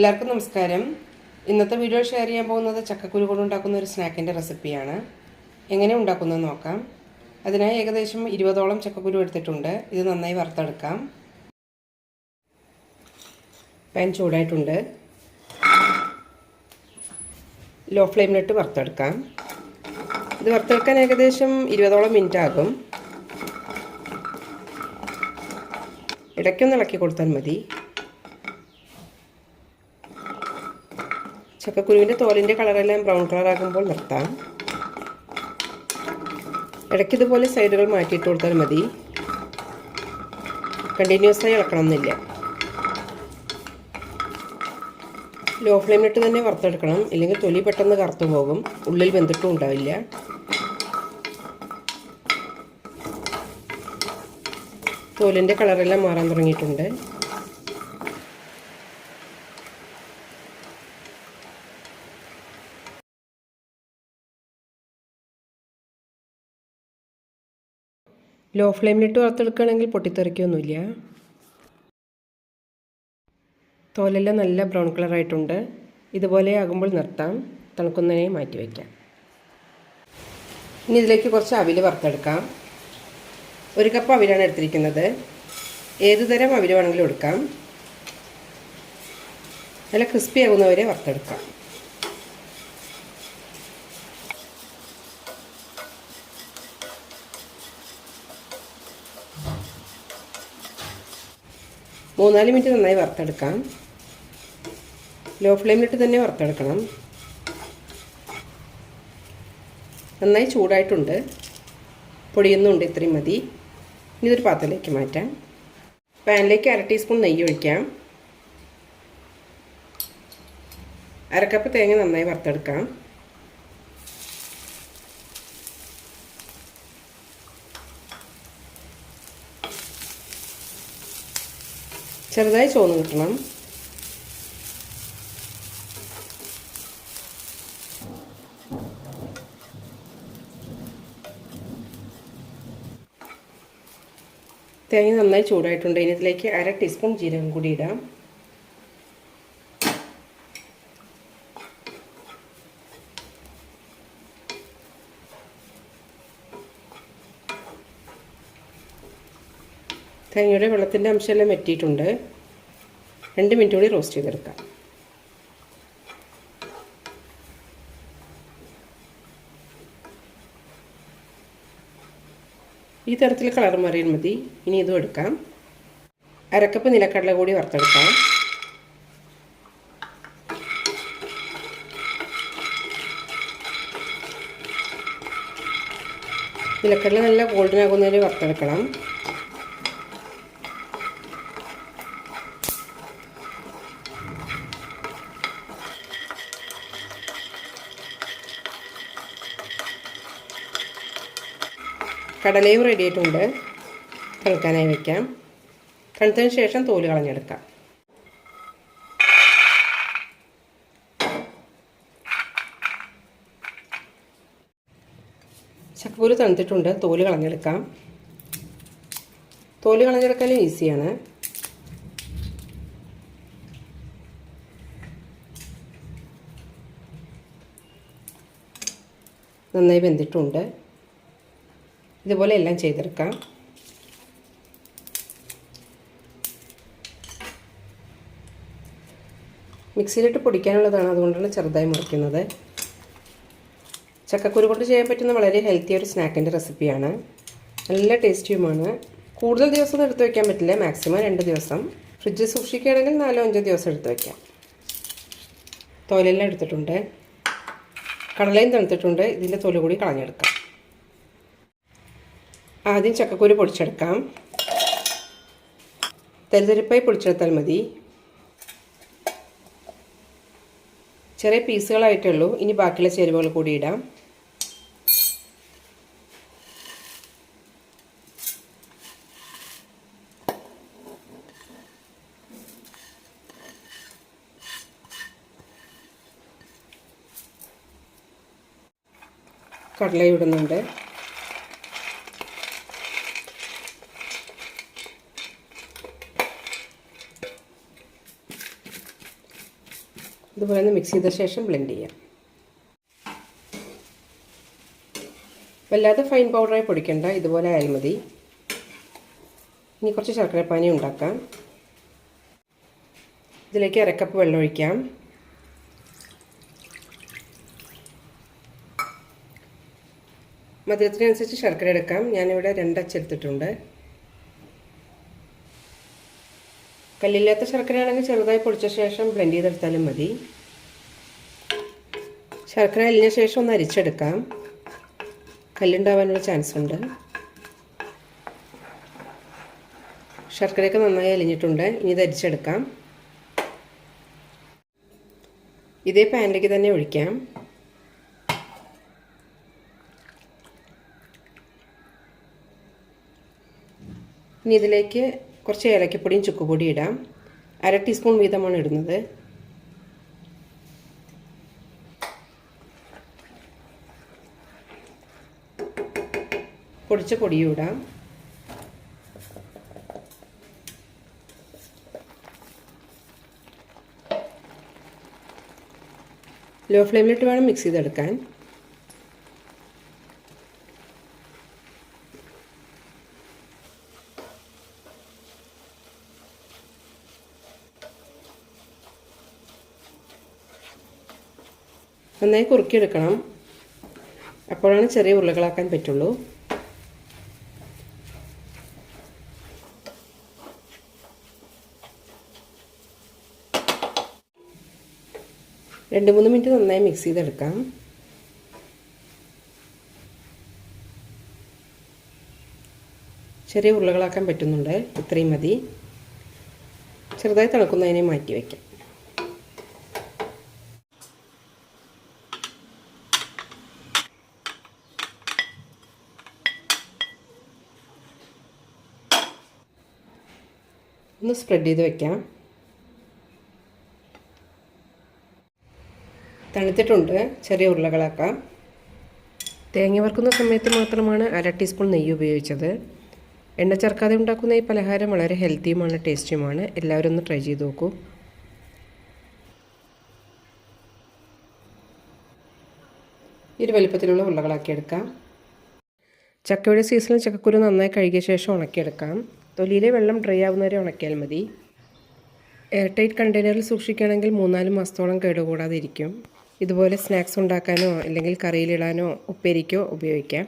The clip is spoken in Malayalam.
എല്ലാവർക്കും നമസ്കാരം. ഇന്നത്തെ വീഡിയോ ഷെയർ ചെയ്യാൻ പോകുന്നത് ചക്കക്കുരു കൊണ്ട് ഉണ്ടാക്കുന്ന ഒരു സ്നാക്കിന്റെ റെസിപ്പിയാണ് എങ്ങനെ ഉണ്ടാക്കുന്നത് നോക്കാം. അതിനായി ഏകദേശം ഇരുപതോളം ചക്കക്കുരു എടുത്തിട്ടുണ്ട്. ഇത് നന്നായി വറുത്തെടുക്കാം. പാൻ ചൂടായിട്ടുണ്ട്. ലോ ഫ്ലെയിമിലിട്ട് വറുത്തെടുക്കാം. ഇത് വറുത്തെടുക്കാൻ ഏകദേശം ഇരുപതോളം മിനിറ്റ് ആകും. ഇടയ്ക്കൊന്ന് ഇളക്കി കൊടുത്താൽ മതി. ചക്കക്കുരുവിന്റെ തോലിന്റെ കളറെല്ലാം ബ്രൗൺ കളറാകുമ്പോൾ നിർത്താം. ഇടയ്ക്ക് ഇതുപോലെ സൈഡുകൾ മാറ്റിയിട്ട് കൊടുത്താൽ മതി. കണ്ടിന്യൂസ് ആയി ഇളക്കണം എന്നില്ല ലോ ഫ്ലെയിമിലിട്ട് തന്നെ വറുത്തെടുക്കണം. ഇല്ലെങ്കിൽ തൊലി പെട്ടെന്ന് കറുത്തു പോകും. ഉള്ളിൽ വെന്തിട്ടും ഉണ്ടാവില്ല. തോലിന്റെ കളറെല്ലാം മാറാൻ തുടങ്ങിയിട്ടുണ്ട്. ലോ ഫ്ലെയിമിലിട്ട് വറുത്തെടുക്കുകയാണെങ്കിൽ പൊട്ടിത്തെറിക്കൊന്നുമില്ല. തോലെല്ലാം നല്ല ബ്രൗൺ കളറായിട്ടുണ്ട്. ഇതുപോലെ ആകുമ്പോൾ നിർത്താം. തണുക്കുന്നതിനെ മാറ്റി വയ്ക്കാം. ഇനി ഇതിലേക്ക് കുറച്ച് അവിൽ വറുത്തെടുക്കാം. ഒരു കപ്പ് അവിലാണ് എടുത്തിരിക്കുന്നത്. ഏത് തരം അവിൽ വേണമെങ്കിലും എടുക്കാം. നല്ല ക്രിസ്പി ആകുന്നവരെ വറുത്തെടുക്കാം. മൂന്നാൽ മിനിറ്റ് നന്നായി വറുത്തെടുക്കാം. ലോ ഫ്ലെയിമിലിട്ട് തന്നെ വറുത്തെടുക്കണം. നന്നായി ചൂടായിട്ടുണ്ട്. പൊടിയൊന്നുണ്ട് ഇത്രയും മതി. ഇനി ഇതൊരു പാത്രത്തിലേക്ക് മാറ്റാം. പാനിലേക്ക് അര ടീസ്പൂൺ നെയ്യ് ഒഴിക്കാം. അരക്കപ്പ് തേങ്ങ നന്നായി വറുത്തെടുക്കാം. ചെറുതായി ചോന്ന് കിട്ടണം. തേങ്ങ നന്നായി ചൂടായിട്ടുണ്ട്. ഇനി ഇതിലേക്ക് അര ടീസ്പൂൺ ജീരകം കൂടി ഇടാം. തേങ്ങയുടെ വെള്ളത്തിന്റെ അംശമെല്ലാം വെറ്റിയിട്ടുണ്ട്. രണ്ട് മിനിറ്റ് കൂടി റോസ്റ്റ് ചെയ്തെടുക്കാം. ഈ തരത്തിൽ കളർ മാറിയാൽ മതി. ഇനി ഇതും എടുക്കാം. അരക്കപ്പ് നിലക്കടല കൂടി വറുത്തെടുക്കാം. നിലക്കടല നല്ല ഗോൾഡൻ ആകുന്നതിന് വറുത്തെടുക്കണം. കടലയും റെഡി ആയിട്ടുണ്ട്. തണുക്കാനായി വയ്ക്കാം തണുത്തതിന് ശേഷം തോൽ കളഞ്ഞെടുക്കാം. ചക്കപ്പൂര് തണുത്തിട്ടുണ്ട്. തോൽ കളഞ്ഞെടുക്കാം. തോൽ കളഞ്ഞെടുക്കാനും ഈസിയാണ്. നന്നായി വെന്തിട്ടുണ്ട്. ഇതുപോലെ എല്ലാം ചെയ്തെടുക്കാം. മിക്സിയിലിട്ട് പൊടിക്കാനുള്ളതാണ് അതുകൊണ്ടാണ് ചെറുതായി മുറിക്കുന്നത്. ചക്കക്കുരു കൊണ്ട് ചെയ്യാൻ പറ്റുന്ന വളരെ ഹെൽത്തി ഒരു സ്നാക്കിന്റെ റെസിപ്പിയാണ്. നല്ല ടേസ്റ്റിയുമാണ്. കൂടുതൽ ദിവസം എടുത്ത് വയ്ക്കാൻ പറ്റില്ല. മാക്സിമം രണ്ട് ദിവസം. ഫ്രിഡ്ജ് സൂക്ഷിക്കുകയാണെങ്കിൽ നാലോ അഞ്ചോ ദിവസം എടുത്ത് വയ്ക്കാം തോലെല്ലാം എടുത്തിട്ടുണ്ട്. കടലയും തണുത്തിട്ടുണ്ട്. ഇതിന്റെ തൊലി കൂടി കളഞ്ഞെടുക്കാം. ആദ്യം ചക്കക്കുരു പൊടിച്ചെടുക്കാം. തരിതരിപ്പായി പൊടിച്ചെടുത്താൽ മതി. ചെറിയ പീസുകളായിട്ടേ ഉള്ളൂ. ഇനി ബാക്കിയുള്ള ചേരുവകൾ കൂടി ഇടാം. കടല ഇടുന്നുണ്ട്. ഇതുപോലെ ഒന്ന് മിക്സ് ചെയ്ത ശേഷം ബ്ലെൻഡ് ചെയ്യാം. വല്ലാതെ ഫൈൻ പൗഡറായി പൊടിക്കണ്ട ഇതുപോലെ ആയാൽ മതി. ഇനി കുറച്ച് ശർക്കരപ്പാനി ഉണ്ടാക്കാം. ഇതിലേക്ക് അരക്കപ്പ് വെള്ളം ഒഴിക്കാം. മധുരത്തിനനുസരിച്ച് ശർക്കര എടുക്കാം. ഞാനിവിടെ രണ്ടച്ച് എടുത്തിട്ടുണ്ട് കല്ലില്ലാത്ത ശർക്കരയാണെങ്കിൽ ചെറുതായി പൊളിച്ച ശേഷം ബ്ലെൻഡ് ചെയ്തെടുത്താലും മതി. ശർക്കര അലിഞ്ഞ ശേഷം ഒന്ന് അരിച്ചെടുക്കാം. കല്ലുണ്ടാവാനുള്ള ചാൻസ് ഉണ്ട്. ശർക്കരയൊക്കെ നന്നായി അലിഞ്ഞിട്ടുണ്ട്. ഇനി ഇത് അരിച്ചെടുക്കാം. ഇതേ പാനിലേക്ക് തന്നെ ഒഴിക്കാം. ഇനി ഇതിലേക്ക് കുറച്ച് ഏലക്കപ്പൊടിയും ചുക്കുപൊടിയും ഇടാം. അര ടീസ്പൂൺ വീതമാണ് ഇടുന്നത്. പൊടിച്ച പൊടിയും ഇടാം. ലോ ഫ്ലെയിമിലിട്ട് വേണം മിക്സ് ചെയ്തെടുക്കാൻ. നന്നായി കുറുക്കിയെടുക്കണം. അപ്പോഴാണ് ചെറിയ ഉരുളകളാക്കാൻ പറ്റുള്ളൂ. രണ്ട് മൂന്ന് മിനിറ്റ് നന്നായി മിക്സ് ചെയ്തെടുക്കാം. ചെറിയ ഉരുളകളാക്കാൻ പറ്റുന്നുണ്ട്. ഇത്രയും മതി. ചെറുതായി തിളക്കുന്നതിനെ മാറ്റി വയ്ക്കാം. ഒന്ന് സ്പ്രെഡ് ചെയ്ത് വെക്കാം. തണുത്തിട്ടുണ്ട്. ചെറിയ ഉരുളകളാക്കാം. തേങ്ങ വറുക്കുന്ന സമയത്ത് മാത്രമാണ് അര ടീസ്പൂൺ നെയ്യ് ഉപയോഗിച്ചത്. എണ്ണ ചേർക്കാതെ ഉണ്ടാക്കുന്ന ഈ പലഹാരം വളരെ ഹെൽത്തിയുമാണ് ടേസ്റ്റിയുമാണ് എല്ലാവരും ഒന്ന് ട്രൈ ചെയ്ത് നോക്കൂ. ഇരു വലിപ്പത്തിലുള്ള ഉരുളകളാക്കി എടുക്കാം. ചക്കയുടെ സീസണിൽ ചക്കക്കുരു നന്നായി കഴുകിയ ശേഷം ഉണക്കിയെടുക്കാം. തൊലിയിലെ വെള്ളം ഡ്രൈ ആവുന്നവരെ ഉണക്കിയാൽ മതി. എയർ ടൈറ്റ് കണ്ടെയ്നറിൽ സൂക്ഷിക്കുകയാണെങ്കിൽ മൂന്നാൽ മാസത്തോളം കേടുകൂടാതെ ഇരിക്കും ഇതുപോലെ സ്നാക്സ് ഉണ്ടാക്കാനോ അല്ലെങ്കിൽ കറിയിലിടാനോ ഉപ്പേരിക്കോ ഉപയോഗിക്കാം.